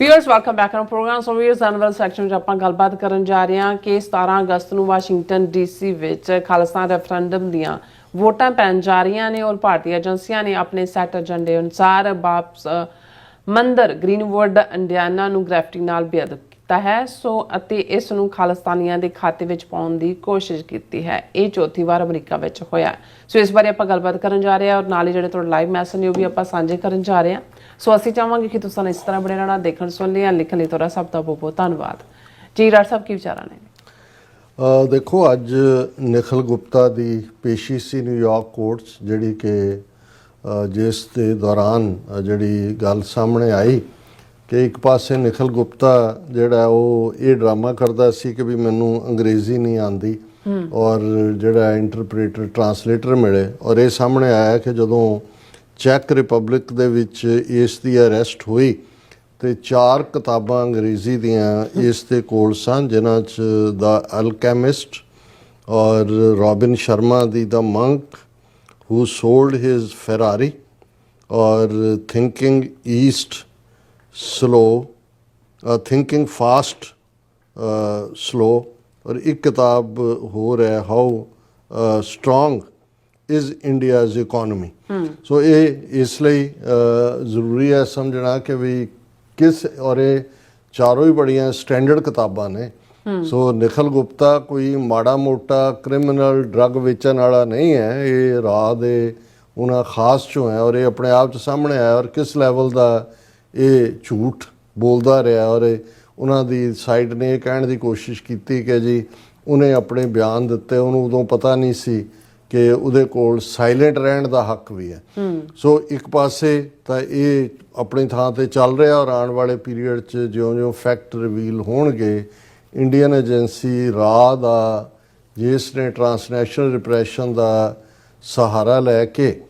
Viewers welcome back on programme so viewers annual section 'ਚ ਆਪਾਂ ਗੱਲਬਾਤ ਕਰਨ ਜਾ ਰਹੇ ਹਾਂ ਕਿ 17 ਅਗਸਤ ਨੂੰ ਵਾਸ਼ਿੰਗਟਨ ਡੀਸੀ ਵਿੱਚ ਖਾਲਿਸਤਾਨ ਰੈਫਰੈਂਡਮ ਦੀਆਂ ਵੋਟਾਂ ਪੈਣ ਜਾ ਰਹੀਆਂ ਨੇ ਔਰ ਭਾਰਤੀ ਏਜੰਸੀਆਂ ਨੇ ਆਪਣੇ ਸੈਟ ਏਜੰਡੇ ਅਨੁਸਾਰ ਵਾਪਸ ਮੰਦਰ ਗ੍ਰੀਨਵੁੱਡ ਇੰਡੀਆਨਾ ਨੂੰ ਗ੍ਰੈਫਟਿੰਗ ਨਾਲ ਬੇਅਦਬ ਕੀਤਾ ਹੈ। ਸੋ, ਅਤੇ ਇਸ ਨੂੰ ਖਾਲਿਸਤਾਨੀਆਂ ਦੇ ਖਾਤੇ ਵਿੱਚ ਪਾਉਣ ਦੀ ਕੋਸ਼ਿਸ਼ ਕੀਤੀ ਹੈ। ਇਹ ਚੌਥੀ ਵਾਰ ਅਮਰੀਕਾ ਵਿੱਚ ਹੋਇਆ ਸੋ, ਇਸ ਬਾਰੇ ਆਪਾਂ ਗੱਲਬਾਤ ਕਰਨ ਜਾ ਰਹੇ ਹਾਂ ਔਰ ਨਾਲ ਹੀ ਜਿਹੜੇ ਤੁਹਾਡੇ ਲਾਈਵ ਮੈਸੇਜ ਨੇ ਉਹ ਵੀ ਆਪਾਂ ਸਾਂਝੇ ਕਰਨ ਜਾ ਰਹੇ ਹਾਂ। ਸੋ ਅਸੀਂ ਚਾਹਾਂਗੇ ਕਿ ਤੁਸੀਂ ਇਸ ਤਰ੍ਹਾਂ ਬਣੇ ਰਹਿਣਾ ਦੇਖਣ ਸੁਣ ਲਿਆ ਲਿਖਣ ਲਈ ਤੁਹਾਡਾ ਸਭ ਦਾ ਬਹੁਤ ਬਹੁਤ ਧੰਨਵਾਦ। ਜੀ ਰਾਜ ਸਾਹਿਬ ਕੀ ਵਿਚਾਰਾਂ ਨੇ? ਅ, ਦੇਖੋ ਅੱਜ ਨਿਖਲ ਗੁਪਤਾ ਦੀ ਪੇਸ਼ੀ ਸੀ ਨਿਊਯਾਰਕ ਕੋਰਟਸ ਜਿਹੜੀ ਕਿ ਜਿਸ ਦੇ ਦੌਰਾਨ ਜਿਹੜੀ ਗੱਲ ਸਾਹਮਣੇ ਆਈ ਕਿ ਇੱਕ ਪਾਸੇ ਨਿਖਲ ਗੁਪਤਾ ਜਿਹੜਾ ਉਹ ਇਹ ਡਰਾਮਾ ਕਰਦਾ ਸੀ ਕਿ ਵੀ ਮੈਨੂੰ ਅੰਗਰੇਜ਼ੀ ਨਹੀਂ ਆਂਦੀ ਔਰ ਜਿਹੜਾ ਇੰਟਰਪ੍ਰੀਟਰ ਟਰਾਂਸਲੇਟਰ ਮਿਲੇ ਔਰ ਇਹ ਸਾਹਮਣੇ ਆਇਆ ਕਿ ਜਦੋਂ ਚੈਕ ਰਿਪਬਲਿਕ ਦੇ ਵਿੱਚ ਇਸ ਦੀ ਅਰੈਸਟ ਹੋਈ ਤੇ ਚਾਰ ਕਿਤਾਬਾਂ ਅੰਗਰੇਜ਼ੀ ਦੀਆਂ ਇਸ ਦੇ ਕੋਲ ਸਨ, ਜਿਨ੍ਹਾਂ ਚ ਦਾ ਅਲਕੈਮਿਸਟ ਔਰ Robin Sharma the the monk who sold his Ferrari ਔਰ thinking east slow thinking fast slow ਔਰ ਇੱਕ ਕਿਤਾਬ ਹੋਰ ਹੈ how strong is India's economy so ਇਹ ਇਸ ਲਈ ਜ਼ਰੂਰੀ ਹੈ ਸਮਝਣਾ ਕਿ ਵੀ ਕਿਸ ਔਰ ਇਹ ਚਾਰੋਂ ਹੀ ਬੜੀਆਂ ਸਟੈਂਡਰਡ ਕਿਤਾਬਾਂ ਨੇ ਸੋ ਨਿਖਲ ਗੁਪਤਾ ਕੋਈ ਮਾੜਾ ਮੋਟਾ ਕ੍ਰਿਮੀਨਲ ਡਰੱਗ ਵੇਚਣ ਵਾਲਾ ਨਹੀਂ ਹੈ ਇਹ ਰਾਹ ਦੇ ਉਹਨਾਂ ਖਾਸ ਚੋਂ ਹੈ ਔਰ ਇਹ ਆਪਣੇ ਆਪ ਚ ਸਾਹਮਣੇ ਆਇਆ ਔਰ ਕਿਸ ਲੈਵਲ ਦਾ ਇਹ ਝੂਠ ਬੋਲਦਾ ਰਿਹਾ ਔਰ ਇਹ ਉਹਨਾਂ ਦੀ ਸਾਈਡ ਨੇ ਇਹ ਕਹਿਣ ਦੀ ਕੋਸ਼ਿਸ਼ ਕੀਤੀ ਕਿ ਜੀ ਉਹਨੇ ਆਪਣੇ ਬਿਆਨ ਦਿੱਤੇ ਉਹਨੂੰ ਉਦੋਂ ਪਤਾ ਨਹੀਂ ਸੀ ਕਿ ਉਹਦੇ ਕੋਲ ਸਾਇਲੈਂਟ ਰਹਿਣ ਦਾ ਹੱਕ ਵੀ ਹੈ। ਸੋ ਇੱਕ ਪਾਸੇ ਤਾਂ ਇਹ ਆਪਣੀ ਥਾਂ ਤੇ ਚੱਲ ਰਿਹਾ ਔਰ ਆਉਣ ਵਾਲੇ ਪੀਰੀਅਡ 'ਚ ਜਿਉਂ-ਜਿਉਂ ਫੈਕਟ ਰਿਵੀਲ ਹੋਣਗੇ ਇੰਡੀਅਨ ਏਜੰਸੀ ਰਾਹ ਦਾ ਜਿਸ ਨੇ ਟਰਾਂਸਨੈਸ਼ਨਲ ਰਿਪਰੈਸ਼ਨ ਦਾ ਸਹਾਰਾ ਲੈ ਕੇ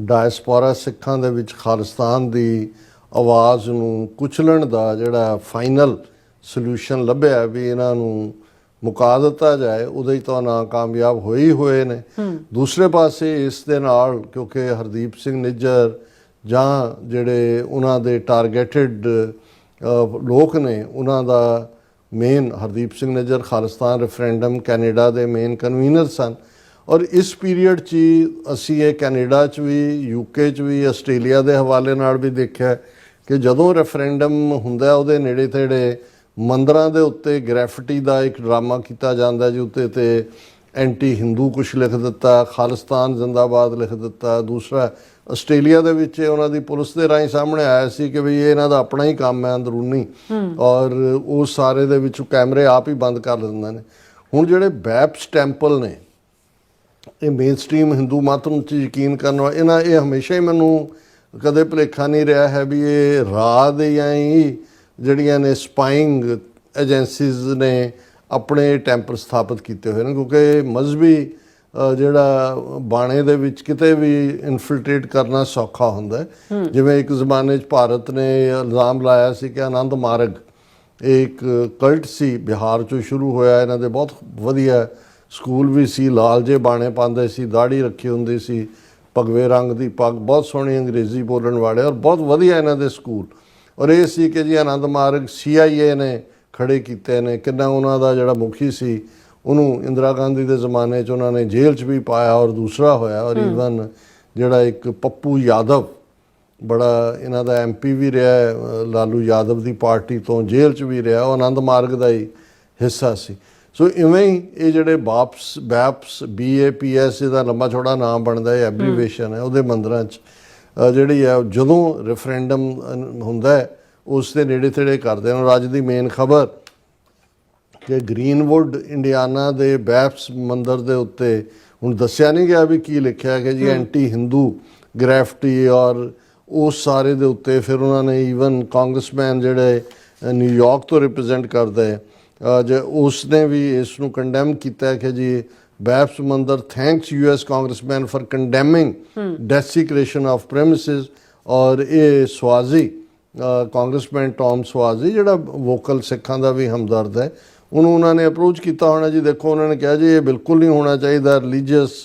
ਡਾਇਸਪੋਰਾ ਸਿੱਖਾਂ ਦੇ ਵਿੱਚ ਖਾਲਿਸਤਾਨ ਦੀ ਆਵਾਜ਼ ਨੂੰ ਕੁਚਲਣ ਦਾ ਜਿਹੜਾ ਫਾਈਨਲ ਸੋਲੂਸ਼ਨ ਲੱਭਿਆ ਵੀ ਇਹਨਾਂ ਨੂੰ ਮੁਕਾ ਦਿੱਤਾ ਜਾਏ ਉਹਦੇ ਹੀ ਤਾਂ ਨਾਕਾਮਯਾਬ ਹੋਏ ਹੀ ਹੋਏ ਨੇ। ਦੂਸਰੇ ਪਾਸੇ ਇਸ ਦੇ ਨਾਲ ਕਿਉਂਕਿ ਹਰਦੀਪ ਸਿੰਘ ਨਿੱਜਰ ਜਾਂ ਜਿਹੜੇ ਉਹਨਾਂ ਦੇ ਟਾਰਗੇਟਡ ਲੋਕ ਨੇ ਉਹਨਾਂ ਦਾ main Hardeep Singh Nijjar Khalistan referendum Canada ਦੇ ਮੇਨ ਕਨਵੀਨਰ ਸਨ। ਔਰ ਇਸ ਪੀਰੀਅਡ 'ਚ ਅਸੀਂ ਇਹ ਕੈਨੇਡਾ 'ਚ ਵੀ ਯੂਕੇ 'ਚ ਵੀ ਆਸਟ੍ਰੇਲੀਆ ਦੇ ਹਵਾਲੇ ਨਾਲ ਵੀ ਦੇਖਿਆ ਕਿ ਜਦੋਂ ਰੈਫਰੈਂਡਮ ਹੁੰਦਾ ਉਹਦੇ ਨੇੜੇ ਤੇੜੇ ਮੰਦਰਾਂ ਦੇ ਉੱਤੇ ਗ੍ਰੈਫਿਟੀ ਦਾ ਇੱਕ ਡਰਾਮਾ ਕੀਤਾ ਜਾਂਦਾ ਜੀ ਉੱਤੇ ਤੇ ਐਂਟੀ ਹਿੰਦੂ ਕੁਝ ਲਿਖ ਦਿੱਤਾ ਖਾਲਿਸਤਾਨ ਜ਼ਿੰਦਾਬਾਦ ਲਿਖ ਦਿੱਤਾ ਦੂਸਰਾ ਆਸਟ੍ਰੇਲੀਆ ਦੇ ਵਿੱਚ ਉਹਨਾਂ ਦੀ ਪੁਲਿਸ ਦੇ ਰਾਹੀਂ ਸਾਹਮਣੇ ਆਇਆ ਸੀ ਕਿ ਵੀ ਇਹ ਇਹਨਾਂ ਦਾ ਆਪਣਾ ਹੀ ਕੰਮ ਹੈ ਅੰਦਰੂਨੀ ਔਰ ਉਹ ਸਾਰੇ ਦੇ ਵਿੱਚ ਕੈਮਰੇ ਆਪ ਹੀ ਬੰਦ ਕਰ ਦਿੰਦੇ ਨੇ। ਹੁਣ ਜਿਹੜੇ ਬੈਪਸ ਟੈਂਪਲ ਨੇ ਇਹ ਮੇਨਸਟ੍ਰੀਮ ਹਿੰਦੂ ਮਤ ਨੂੰ ਚ ਯਕੀਨ ਕਰਨ ਵਾਲੇ ਇਹਨਾਂ ਇਹ ਹਮੇਸ਼ਾ ਹੀ ਮੈਨੂੰ ਕਦੇ ਭੁਲੇਖਾ ਨਹੀਂ ਰਿਹਾ ਹੈ ਵੀ ਇਹ ਰਾਹ ਦੇ ਜਾਂ ਹੀ ਜਿਹੜੀਆਂ ਨੇ ਸਪਾਈਂਗ ਏਜੰਸੀਜ਼ ਨੇ ਆਪਣੇ ਟੈਂਪਲ ਸਥਾਪਿਤ ਕੀਤੇ ਹੋਏ ਨੇ ਕਿਉਂਕਿ ਮਜ਼ਹਬੀ ਅ, ਜਿਹੜਾ ਬਾਣੇ ਦੇ ਵਿੱਚ ਕਿਤੇ ਵੀ ਇਨਫਿਲਟ੍ਰੇਟ ਕਰਨਾ ਸੌਖਾ ਹੁੰਦਾ ਜਿਵੇਂ ਇੱਕ ਜ਼ਮਾਨੇ 'ਚ ਭਾਰਤ ਨੇ ਇਲਜ਼ਾਮ ਲਾਇਆ ਸੀ ਕਿ ਆਨੰਦ ਮਾਰਗ ਇੱਕ ਕਲਟ ਸੀ ਬਿਹਾਰ ਚੋਂ ਸ਼ੁਰੂ ਹੋਇਆ ਇਹਨਾਂ ਦੇ ਬਹੁਤ ਵਧੀਆ ਸਕੂਲ ਵੀ ਸੀ ਲਾਲ ਜੇ ਬਾਣੇ ਪਾਉਂਦੇ ਸੀ ਦਾੜੀ ਰੱਖੀ ਹੁੰਦੀ ਸੀ ਭਗਵੇ ਰੰਗ ਦੀ ਪੱਗ ਬਹੁਤ ਸੋਹਣੀ ਅੰਗਰੇਜ਼ੀ ਬੋਲਣ ਵਾਲੇ ਔਰ ਬਹੁਤ ਵਧੀਆ ਇਹਨਾਂ ਦੇ ਸਕੂਲ। ਔਰ ਇਹ ਸੀ ਕਿ ਜੀ ਆਨੰਦ ਮਾਰਗ ਸੀਆਈਏ ਨੇ ਖੜੇ ਕੀਤੇ ਨੇ ਕਿੰਨਾ ਉਹਨਾਂ ਦਾ ਜਿਹੜਾ ਮੁਖੀ ਸੀ ਉਹਨੂੰ ਇੰਦਰਾ ਗਾਂਧੀ ਦੇ ਜ਼ਮਾਨੇ 'ਚ ਉਹਨਾਂ ਨੇ ਜੇਲ੍ਹ 'ਚ ਵੀ ਪਾਇਆ ਔਰ ਦੂਸਰਾ ਹੋਇਆ ਔਰ ਈਵਨ ਜਿਹੜਾ ਇੱਕ ਪੱਪੂ ਯਾਦਵ ਬੜਾ ਇਹਨਾਂ ਦਾ ਐਮਪੀ ਵੀ ਰਿਹਾ ਲਾਲੂ ਯਾਦਵ ਦੀ ਪਾਰਟੀ ਤੋਂ ਜੇਲ੍ਹ 'ਚ ਵੀ ਰਿਹਾ ਉਹ ਆਨੰਦ ਮਾਰਗ ਦਾ ਹੀ ਹਿੱਸਾ ਸੀ। ਸੋ ਇਵੇਂ ਹੀ ਇਹ ਜਿਹੜੇ ਬਾਪਸ ਬੈਪਸ ਬੀਏਪੀਐਸ ਇਹਦਾ ਲੰਬਾ ਛੋੜਾ ਨਾਮ ਬਣਦਾ ਹੈ। ਐਬਰੀਵੇਸ਼ਨ ਹੈ ਉਹਦੇ ਮੰਦਰਾਂ 'ਚ ਜਿਹੜੀ ਹੈ ਜਦੋਂ ਰੈਫਰੈਂਡਮ ਹੁੰਦਾ ਹੈ ਉਸ ਦੇ ਨੇੜੇ ਤੇੜੇ ਕਰਦੇ ਨੇ ਅੱਜ ਦੀ ਮੇਨ ਖਬਰ ਕਿ ਗ੍ਰੀਨਵੁੱਡ ਇੰਡੀਆਨਾ ਦੇ ਬੈਪਸ ਮੰਦਰ ਦੇ ਉੱਤੇ ਹੁਣ ਦੱਸਿਆ ਨਹੀਂ ਗਿਆ ਵੀ ਕੀ ਲਿਖਿਆ ਹੈ ਕਿ ਜੀ ਐਂਟੀ ਹਿੰਦੂ ਗ੍ਰੈਫਟੀ ਔਰ ਉਸ ਸਾਰੇ ਦੇ ਉੱਤੇ ਫਿਰ ਉਹਨਾਂ ਨੇ ਈਵਨ ਕਾਂਗਰਸਮੈਨ ਜਿਹੜੇ ਨਿਊਯਾਰਕ ਤੋਂ ਰਿਪਰੈਜ਼ੈਂਟ ਕਰਦਾ ਜੇ ਉਸ ਨੇ ਵੀ ਇਸ ਨੂੰ ਕੰਡੈਮ ਕੀਤਾ ਹੈ ਕਿ ਜੀ BAPS Mandir thanks US congressman for condemning desecration of premises ਔਰ ਇਹ ਸਵਾਜ਼ੀ ਕਾਂਗਰਸਮੈਨ ਟੌਮ ਸਵਾਜ਼ੀ ਜਿਹੜਾ ਵੋਕਲ ਸਿੱਖਾਂ ਦਾ ਵੀ ਹਮਦਰਦ ਹੈ ਉਹਨੂੰ ਉਹਨਾਂ ਨੇ ਅਪਰੋਚ ਕੀਤਾ ਹੋਣਾ ਜੀ ਦੇਖੋ ਉਹਨਾਂ ਨੇ ਕਿਹਾ ਜੀ ਇਹ ਬਿਲਕੁਲ ਨਹੀਂ ਹੋਣਾ ਚਾਹੀਦਾ ਰਿਲੀਜੀਅਸ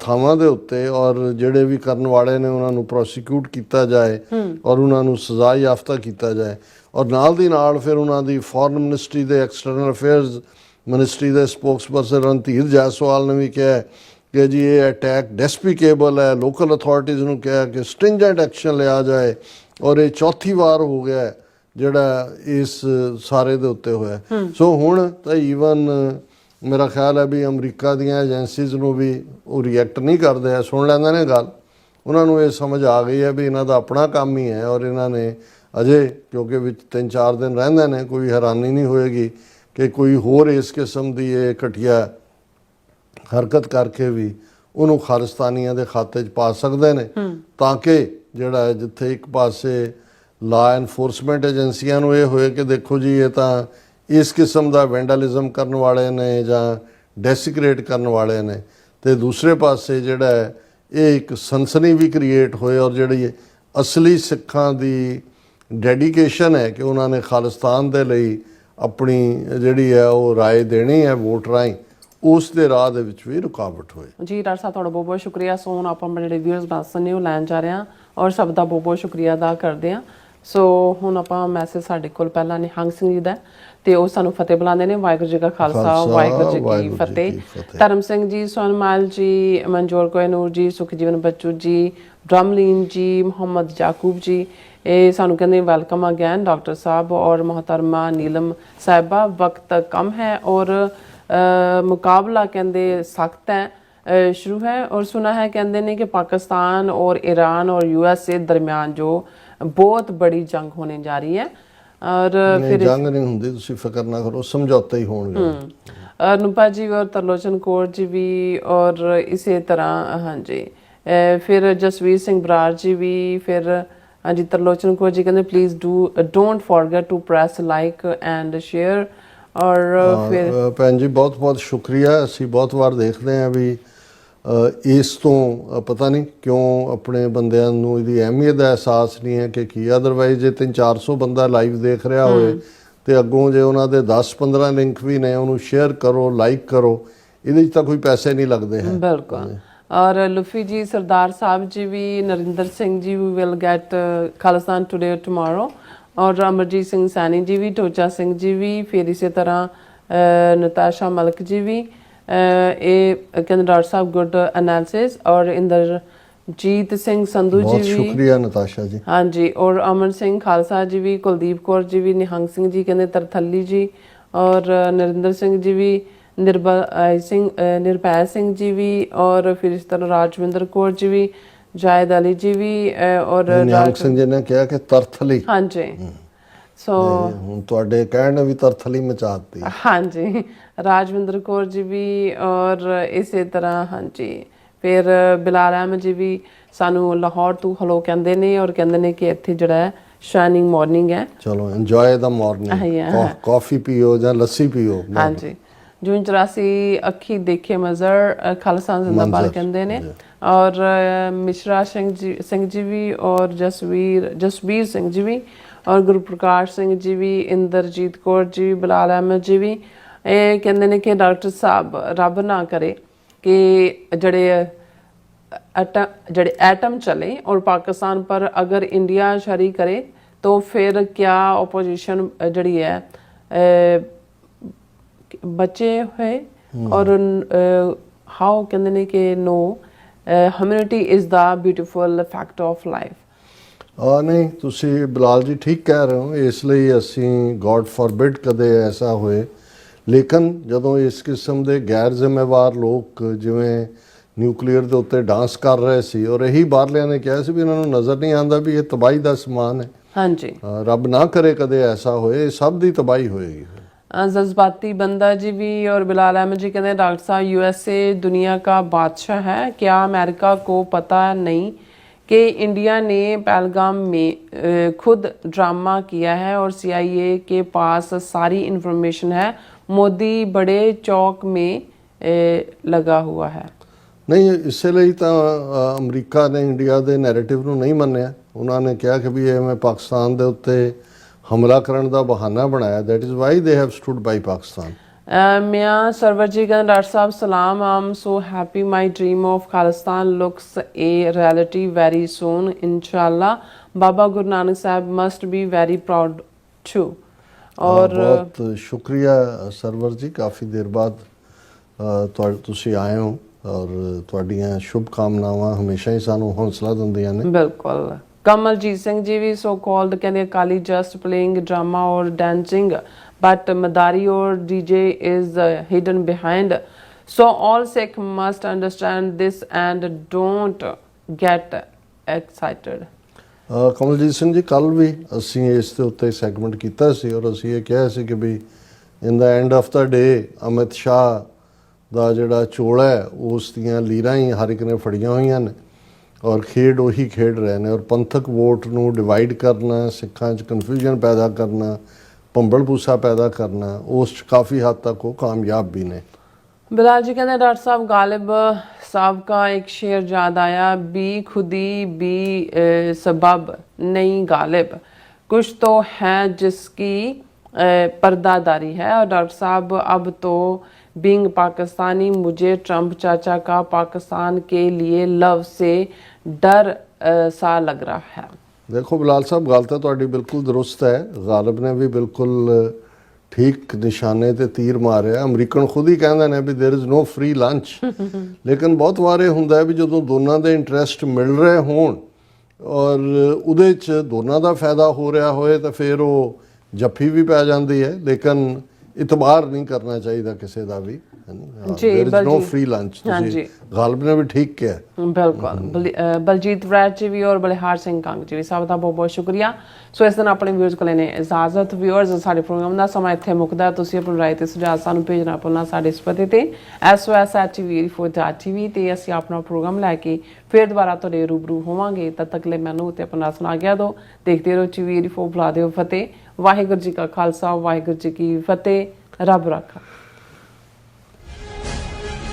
ਥਾਵਾਂ ਦੇ ਉੱਤੇ ਔਰ ਜਿਹੜੇ ਵੀ ਕਰਨ ਵਾਲੇ ਨੇ ਉਹਨਾਂ ਨੂੰ ਪ੍ਰੋਸੀਕਿਊਟ ਕੀਤਾ ਜਾਏ ਔਰ ਉਹਨਾਂ ਨੂੰ ਸਜ਼ਾ ਯਾਫਤਾ ਕੀਤਾ ਜਾਏ ਔਰ ਨਾਲ ਦੀ ਨਾਲ ਫਿਰ ਉਹਨਾਂ ਦੀ ਫੋਰਨ ਮਿਨਿਸਟਰੀ ਦੇ ਐਕਸਟਰਨਲ ਅਫੇਅਰਸ ਮਿਨਿਸਟਰੀ ਦੇ ਸਪੋਕਸਪਰਸਨ ਰਣਧੀਰ ਜੈਸਵਾਲ ਨੇ ਵੀ ਕਿਹਾ ਕਿ ਜੀ ਇਹ ਅਟੈਕ ਡੈਸਪੀਕੇਬਲ ਹੈ ਲੋਕਲ ਅਥਾਰਟੀਜ਼ ਨੂੰ ਕਿਹਾ ਕਿ ਸਟ੍ਰਿੰਜੈਂਟ ਐਕਸ਼ਨ ਲਿਆ ਜਾਏ ਔਰ ਇਹ ਚੌਥੀ ਵਾਰ ਹੋ ਗਿਆ ਜਿਹੜਾ ਇਸ ਸਾਰੇ ਦੇ ਉੱਤੇ ਹੋਇਆ। ਸੋ ਹੁਣ ਤਾਂ ਈਵਨ ਮੇਰਾ ਖਿਆਲ ਹੈ ਵੀ ਅਮਰੀਕਾ ਦੀਆਂ ਏਜੰਸੀਜ਼ ਨੂੰ ਵੀ ਉਹ ਰਿਐਕਟ ਨਹੀਂ ਕਰਦੇ ਆ ਸੁਣ ਲੈਂਦੇ ਨੇ ਗੱਲ ਉਹਨਾਂ ਨੂੰ ਇਹ ਸਮਝ ਆ ਗਈ ਹੈ ਵੀ ਇਹਨਾਂ ਦਾ ਆਪਣਾ ਕੰਮ ਹੀ ਹੈ ਔਰ ਇਹਨਾਂ ਨੇ ਅਜੇ ਕਿਉਂਕਿ ਵਿੱਚ 3-4 ਦਿਨ ਰਹਿੰਦੇ ਨੇ ਕੋਈ ਹੈਰਾਨੀ ਨਹੀਂ ਹੋਏਗੀ ਕਿ ਕੋਈ ਹੋਰ ਇਸ ਕਿਸਮ ਦੀ ਇਹ ਘਟੀਆ ਹਰਕਤ ਕਰਕੇ ਵੀ ਉਹਨੂੰ ਖਾਲਿਸਤਾਨੀਆਂ ਦੇ ਖਾਤੇ 'ਚ ਪਾ ਸਕਦੇ ਨੇ ਤਾਂ ਕਿ ਜਿਹੜਾ ਜਿੱਥੇ ਇੱਕ ਪਾਸੇ ਲਾ ਐਨਫੋਰਸਮੈਂਟ ਏਜੰਸੀਆਂ ਨੂੰ ਇਹ ਹੋਏ ਕਿ ਦੇਖੋ ਜੀ ਇਹ ਤਾਂ ਇਸ ਕਿਸਮ ਦਾ ਵੈਂਡਲਿਜ਼ਮ ਕਰਨ ਵਾਲੇ ਨੇ ਜਾਂ ਡੈਸਿਕਰੇਟ ਕਰਨ ਵਾਲੇ ਨੇ ਤੇ ਦੂਸਰੇ ਪਾਸੇ ਜਿਹੜਾ ਹੈ ਇਹ ਇੱਕ ਸਨਸਨੀ ਵੀ ਕ੍ਰੀਏਟ ਹੋਏ ਔਰ ਜਿਹੜੀ ਅਸਲੀ ਸਿੱਖਾਂ ਦੀ ਡੈਡੀਕੇਸ਼ਨ ਹੈ ਕਿ ਉਹਨਾਂ ਨੇ ਖਾਲਿਸਤਾਨ ਦੇ ਲਈ ਆਪਣੀ ਜਿਹੜੀ ਹੈ ਉਹ رائے ਦੇਣੀ ਹੈ ਵੋਟ ਰਾਹੀਂ ਉਸ ਦੇ ਰਾਹ ਦੇ ਵਿੱਚ ਵੀ ਰੁਕਾਵਟ ਹੋਏ ਜੀ ਡਾਕਟਰ ਸਾਹਿਬ ਤੁਹਾਡਾ ਬਹੁਤ ਬਹੁਤ ਸ਼ੁਕਰੀਆ ਸੋ ਹੁਣ ਆਪਾਂ ਆਪਣੇ ਜਿਹੜੇ ਵਿਊਅਰਸ ਬਾਸਨ ਨੇ ਉਹ ਲੈਣ ਜਾ ਰਹੇ ਹਾਂ ਔਰ ਸਭ ਦਾ ਬਹੁਤ ਬਹੁਤ ਸ਼ੁਕਰੀਆ ਅਦਾ ਕਰਦੇ ਹਾਂ ਸੋ ਹੁਣ ਆਪਾਂ ਮੈਸੇਜ ਸਾਡੇ ਕੋਲ ਪਹਿਲਾਂ ਨਿਹੰਗ ਸਿੰਘ ਜੀ ਦਾ ਹੈ ਤੇ ਉਹ ਸਾਨੂੰ ਫਤਿਹ ਬੁਲਾਉਂਦੇ ਨੇ। ਵਾਹਿਗੁਰੂ ਜੀ ਕਾ ਖਾਲਸਾ ਵਾਹਿਗੁਰੂ ਜੀ ਕੀ ਫਤਿਹ। ਧਰਮ ਸਿੰਘ ਜੀ ਸੋਨਮਾਲ ਜੀ ਮਨਜੋਰ ਕੋਇਨੂਰ ਜੀ ਸੁਖਜੀਵਨ ਬੱਚੂ ਜੀ ਡਰਮਲੀਨ ਜੀ ਮੁਹੰਮਦ ਯਾਕੂਬ ਜੀ। ਇਹ ਸਾਨੂੰ ਕਹਿੰਦੇ ਵੈਲਕਮ ਅਗੇਨ ਡਾਕਟਰ ਸਾਹਿਬ ਔਰ ਮਹਤਰਮਾ ਨੀਲਮ ਸਾਹਿਬਾ। ਵਕਤ ਕਮ ਹੈ ਔਰ ਮੁਕਾਬਲਾ ਕਹਿੰਦੇ ਸਖਤ ਹੈ ਸ਼ੁਰੂ ਹੈ ਔਰ ਸੁਣਾ ਹੈ ਕਹਿੰਦੇ ਨੇ ਕਿ ਪਾਕਿਸਤਾਨ ਔਰ ਈਰਾਨ ਔਰ ਯੂਐਸਏ ਦਰਮਿਆਨ ਜੋ ਬਹੁਤ ਬੜੀ ਜੰਗ ਹੋਣੇ ਜਾ ਰਹੀ ਹੈ। और ਨਹੀਂ ਜੰਗ ਨਹੀਂ ਹੁੰਦੀ ਤੁਸੀਂ ਫਿਕਰ ਨਾ ਕਰੋ ਸਮਝੌਤੇ ਹੀ ਹੋਣਗੇ। ਅਨੁਪਾ ਜੀ ਔਰ ਤਰਲੋਚਨ ਕੌਰ ਜੀ ਵੀ ਔਰ ਇਸੇ ਤਰ੍ਹਾਂ ਹਾਂਜੀ। ਫਿਰ ਜਸਵੀਰ ਸਿੰਘ ਬਰਾੜ ਜੀ ਵੀ ਫਿਰ ਹਾਂਜੀ ਤਰਲੋਚਨ ਕੌਰ ਜੀ ਕਹਿੰਦੇ please do don't forget to press like and share ਔਰ ਫਿਰ ਭੈਣ ਜੀ ਬਹੁਤ ਬਹੁਤ ਸ਼ੁਕਰੀਆ। ਅਸੀਂ ਬਹੁਤ ਵਾਰ ਦੇਖਦੇ ਹਾਂ ਵੀ ਇਸ ਤੋਂ ਪਤਾ ਨਹੀਂ ਕਿਉਂ ਆਪਣੇ ਬੰਦਿਆਂ ਨੂੰ ਇਹਦੀ ਅਹਿਮੀਅਤ ਦਾ ਅਹਿਸਾਸ ਨਹੀਂ ਹੈ ਕਿ ਕੀ ਅਦਰਵਾਈਜ਼ ਜੇ 3-400 ਬੰਦਾ ਲਾਈਵ ਦੇਖ ਰਿਹਾ ਹੋਵੇ ਤੇ ਅੱਗੋਂ ਜੇ ਉਹਨਾਂ ਦੇ 10-15 ਲਿੰਕ ਵੀ ਨੇ ਉਹਨੂੰ ਸ਼ੇਅਰ ਕਰੋ ਲਾਈਕ ਕਰੋ ਇਹਦੇ 'ਚ ਤਾਂ ਕੋਈ ਪੈਸੇ ਨਹੀਂ ਲੱਗਦੇ ਹੈ। ਬਿਲਕੁਲ। ਔਰ ਲੁਫੀ ਜੀ ਸਰਦਾਰ ਸਾਹਿਬ ਜੀ ਵੀ Narinder Singh ji we will get Khalistan today tomorrow ਔਰ ਅਮਰਜੀਤ ਸਿੰਘ ਸੈਣੀ ਜੀ ਵੀ ਟੋਚਾ ਸਿੰਘ ਜੀ ਵੀ ਫਿਰ ਇਸੇ ਤਰ੍ਹਾਂ ਨਤਾਸ਼ਾ ਮਲਕ ਜੀ ਵੀ ਇਹ ਕਹਿੰਦੇ ਡਾਕਟਰ ਸਾਹਿਬ ਗੁੱਡ ਐਨਾਲਿਸਿਸ ਔਰ ਇੰਦਰਜੀਤ ਸਿੰਘ ਸੰਧੂ ਬਹੁਤ ਜੀ ਵੀ ਸ਼ੁਕਰੀਆ ਨਤਾਸ਼ਾ ਜੀ। ਹਾਂਜੀ ਔਰ ਅਮਨ ਸਿੰਘ ਖਾਲਸਾ ਜੀ ਵੀ ਕੁਲਦੀਪ ਕੌਰ ਜੀ ਵੀ ਨਿਹੰਗ ਸਿੰਘ ਜੀ ਕਹਿੰਦੇ ਤਰਥੱਲੀ ਜੀ ਔਰ ਨਰਿੰਦਰ ਸਿੰਘ ਜੀ ਵੀ ਨਿਰਭੈ ਸਿੰਘ ਨਿਰਭੈ ਸਿੰਘ ਜੀ ਵੀ ਔਰ ਫਿਰ ਇਸ ਤਰ੍ਹਾਂ ਰਾਜਵਿੰਦਰ ਕੌਰ ਜੀ ਵੀ ਜਾਇਦ ਅਲੀ ਜੀ ਵੀ ਔਰ ਨਿਹੰਗ ਸਿੰਘ ਜੀ ਨੇ ਕਿਹਾ ਕਿ ਤਰਥਲੀ। ਹਾਂਜੀ। ਸੋ ਹੁਣ ਤੁਹਾਡੇ ਕਹਿਣ ਨੇ ਵੀ ਤਰਥਲੀ ਮਚਾਤੀ ਹਾਂਜੀ ਰਾਜਵਿੰਦਰ ਕੌਰ ਜੀ ਵੀ ਔਰ ਇਸੇ ਤਰ੍ਹਾਂ ਹਾਂਜੀ। ਫਿਰ ਬਿਲਾਲ ਅਹਿਮਦ ਜੀ ਵੀ ਸਾਨੂੰ ਲਾਹੌਰ ਤੋਂ ਹਲੋ ਕਹਿੰਦੇ ਨੇ ਔਰ ਕਹਿੰਦੇ ਨੇ ਕਿ ਇੱਥੇ ਜਿਹੜਾ ਹੈ। ਸ਼ਾਈਨਿੰਗ ਮਾਰਨਿੰਗ ਹੈ ਚਲੋ ਇੰਜੋਏ ਦਾ ਮਾਰਨਿੰਗ। ਕਾਫੀ ਪੀਓ ਜਾਂ ਲੱਸੀ ਪੀਓ ਹਾਂਜੀ। ਜੂਨ 84 ਅੱਖੀ ਦੇਖੇ ਮਜ਼ਰ ਖਾਲਸਾ ਜ਼ਿੰਦਾਬਾਦ ਕਹਿੰਦੇ ਨੇ। ਔਰ ਮਿਸ਼ਰਾ ਸਿੰਘ ਜੀ ਸਿੰਘ ਜੀ ਵੀ ਔਰ ਜਸਵੀਰ ਜਸਵੀਰ ਸਿੰਘ ਜੀ ਵੀ ਔਰ ਗੁਰਪ੍ਰਕਾਸ਼ ਸਿੰਘ ਜੀ ਵੀ ਇੰਦਰਜੀਤ ਕੌਰ ਜੀ ਵੀ ਬਲਾਲ ਅਹਿਮਦ ਜੀ ਵੀ ਇਹ ਕਹਿੰਦੇ ਨੇ ਕਿ ਡਾਕਟਰ ਸਾਹਿਬ ਰੱਬ ਨਾ ਕਰੇ ਕਿ ਜਿਹੜੇ एटम जड़े एटम चले और पाकिस्तान पर अगर इंडिया शरी करे तो फिर क्या ओपोजिशन जड़ी है अ, बचे हुए और हाउ कहते ने कि no humanity is the beautiful fact of life ਆ ਨਹੀਂ ਤੁਸੀਂ ਬਲਾਲ ਜੀ ਠੀਕ ਕਹਿ ਰਹੇ ਹੋ ਇਸ ਲਈ ਅਸੀਂ ਗੋਡ ਫੋਰਬਿਡ ਕਦੇ ਐਸਾ ਹੋਏ ਲੇਕਿਨ ਜਦੋਂ ਇਸ ਕਿਸਮ ਦੇ ਗੈਰ ਜ਼ਿੰਮੇਵਾਰ ਲੋਕ ਜਿਵੇਂ ਨਿਊਕਲੀਅਰ ਦੇ ਉੱਤੇ ਡਾਂਸ ਕਰ ਰਹੇ ਸੀ ਔਰ ਇਹੀ ਬਾਹਰਲਿਆਂ ਨੇ ਕਿਹਾ ਸੀ ਵੀ ਇਹਨਾਂ ਨੂੰ ਨਜ਼ਰ ਨਹੀਂ ਆਉਂਦਾ ਵੀ ਇਹ ਤਬਾਹੀ ਦਾ ਸਮਾਨ ਹੈ हाँ जी ਅ, ਰੱਬ ਨਾ ਕਰੇ ਕਦੇ ਐਸਾ ਹੋਏ ਇਹ ਸਭ ਦੀ ਤਬਾਹੀ ਹੋਏਗੀ अ, जज्बाती बंदा जी भी और बिलाल अहमद जी कहते हैं डॉक्टर साहब यूएसए दुनिया का बादशाह है क्या अमेरिका को पता नहीं कि इंडिया ने पहलगाम में अ, खुद ड्रामा किया है और सीआईए के पास सारी इंफॉर्मेशन है मोदी बड़े चौक में अ, लगा हुआ है ਨਹੀਂ ਇਸੇ ਲਈ ਤਾਂ ਅ, ਅਮਰੀਕਾ ਨੇ ਇੰਡੀਆ ਦੇ ਨੈਰੇਟਿਵ ਨੂੰ ਨਹੀਂ ਮੰਨਿਆ ਉਹਨਾਂ ਨੇ ਕਿਹਾ ਕਿ ਵੀ ਇਹ ਮੈਂ ਪਾਕਿਸਤਾਨ ਦੇ ਉੱਤੇ ਹਮਲਾ ਕਰਨ ਦਾ ਬਹਾਨਾ ਬਣਾਇਆ that is why they have stood by Pakistan Uh, Mia Sarvajigan Dar Sahab Salam. I'm so happy. My dream of Khalistan looks a reality very soon. Inshallah. Baba Guru Nanak Sahib must be very proud too. ਔਰ ਔਰ ਬਹੁਤ ਸ਼ੁਕਰੀਆ server ਜੀ ਕਾਫੀ ਦੇਰ ਬਾਅਦ ਅ, ਤੁਹਾ- ਤੁਸੀਂ ਆਏ ਹੋ ਔਰ ਤੁਹਾਡੀਆਂ ਸ਼ੁਭ ਕਾਮਨਾਵਾਂ ਹਮੇਸ਼ਾ ਹੀ ਸਾਨੂੰ ਹੌਸਲਾ ਦਿੰਦੀਆਂ ਨੇ ਬਿਲਕੁਲ ਕਮਲਜੀਤ ਸਿੰਘ ਜੀ ਵੀ ਸੋ ਕਾਲਡ ਕਹਿੰਦੇ Akali just playing drama or dancing but madari ਔਰ DJ is hidden behind so all Sikh must understand this and don't get excited Kamaljit Singh ji ਕੱਲ ਵੀ ਅਸੀਂ ਇਸ ਦੇ ਉੱਤੇ ਸੈਗਮੈਂਟ ਕੀਤਾ ਸੀ ਔਰ ਅਸੀਂ ਇਹ ਕਿਹਾ ਸੀ ਕਿ we in the end of the day Amit Shah ਦਾ ਜਿਹੜਾ ਚੋਲਾ ਹੈ, ਉਸ ਦੀਆਂ ਲੀਰਾਂ ਹੀ ਹਰ ਇੱਕ ਨੇ ਫੜੀਆਂ ਹੋਈਆਂ ਨੇ ਔਰ ਖੇਡ ਉਹੀ ਖੇਡ ਰਹੇ ਨੇ ਔਰ ਪੰਥਕ ਵੋਟ ਨੂੰ ਡਿਵਾਈਡ ਕਰਨਾ, ਸਿੱਖਾਂ 'ਚ ਕਨਫਿਊਜ਼ਨ ਪੈਦਾ ਕਰਨਾ ਭੰਬਲ ਭੂਸਾ ਪੈਦਾ ਕਰਨਾ ਉਸ 'ਚ ਕਾਫੀ ਹੱਦ ਤੱਕ ਉਹ ਕਾਮਯਾਬ ਵੀ ਨੇ बिलाल जी कहते हैं डॉक्टर साहब गालिब साहब का एक शेर याद आया बी खुदी बी अ, सबब नहीं गालिब कुछ तो है जिसकी अ, पर्दादारी है और डॉक्टर साहब अब तो बिंग पाकिस्तानी मुझे ट्रंप चाचा का पाकिस्तान के लिए लव से डर अ, सा लग रहा है ਦੇਖੋ ਬਲਾਲ ਸਾਹਿਬ ਗੱਲ ਤਾਂ ਤੁਹਾਡੀ ਬਿਲਕੁਲ ਦਰੁਸਤ ਹੈ ਗਾਲਬ ਨੇ ਵੀ ਬਿਲਕੁਲ ਠੀਕ ਨਿਸ਼ਾਨੇ ਤੇ ਤੀਰ ਮਾਰਿਆ ਅਮਰੀਕਨ ਖੁਦ ਹੀ ਕਹਿੰਦੇ ਨੇ ਵੀ there is no free lunch ਲੇਕਿਨ ਬਹੁਤ ਵਾਰੇ ਹੁੰਦਾ ਹੈ ਵੀ ਜਦੋਂ ਦੋਨਾਂ ਦੇ ਇੰਟਰਸਟ ਮਿਲ ਰਹੇ ਹੋਣ ਔਰ ਉਹਦੇ ਚ ਦੋਨਾਂ ਦਾ ਫਾਇਦਾ ਹੋ ਰਿਹਾ ਹੋਏ ਤਾਂ ਫਿਰ ਉਹ ਜੱਫੀ ਵੀ ਪੈ ਜਾਂਦੀ ਹੈ ਲੇਕਿਨ ਇਤਬਾਰ ਨਹੀਂ ਕਰਨਾ ਚਾਹੀਦਾ ਕਿਸੇ ਦਾ ਵੀ ਜੀ ਨੋ ਫ੍ਰੀ ਲੰਚ ਤੁਸੀਂ ਗਾਲਬ ਨੇ ਵੀ ਠੀਕ ਕਿਹਾ। ਬਿਲਕੁਲ। ਬਲਜੀਤ ਵੈਦ ਜੀ ਵੀ ਔਰ ਬਲਹਾਰ ਸਿੰਘ ਕੰਗ ਜੀ ਵੀ ਸਭ ਦਾ ਬਹੁਤ ਬਹੁਤ ਸ਼ੁਕਰੀਆ। ਸੋ ਇਸ ਦਿਨ ਆਪਣੇ ਵੀਅਰਸ ਕੋਲੇ ਨੇ ਇਜਾਜ਼ਤ। ਵੀਅਰਸ ਸਾਡੇ ਪ੍ਰੋਗਰਾਮ ਦਾ ਸਮਾਂ ਇੱਥੇ ਮੁਕਦਾ ਤੁਸੀਂ ਆਪਣੀ ਰਾਏ ਤੇ ਸੁਝਾਅ ਸਾਨੂੰ ਭੇਜਣਾ ਪੁੱਲਣਾ ਸਾਡੇ ਇਸ ਪਤੇ ਤੇ। Sos@tvr4.tv ਤੇ ਅਸੀਂ ਆਪਣਾ ਪ੍ਰੋਗਰਾਮ ਲੈ ਕੇ ਫੇਰ ਦੁਬਾਰਾ ਤੁਹਾਡੇ ਰੂਬਰੂ ਹੋਵਾਂਗੇ। ਤਦ ਤੱਕ ਲਈ ਮੈਨੂੰ ਤੇ ਆਪਣਾ ਸੁਣਾ ਗਿਆ ਦੋ ਦੇਖਦੇ ਰਹੋ tvr4 ਬੁਲਾ ਦਿਓ ਫਤਿਹ। ਵਾਹਿਗੁਰੂ ਜੀ ਕਾ ਖਾਲਸਾ ਵਾਹਿਗੁਰੂ ਜੀ ਕੀ ਫਤਿਹ। ਰੱਬ ਰਾਖਾ।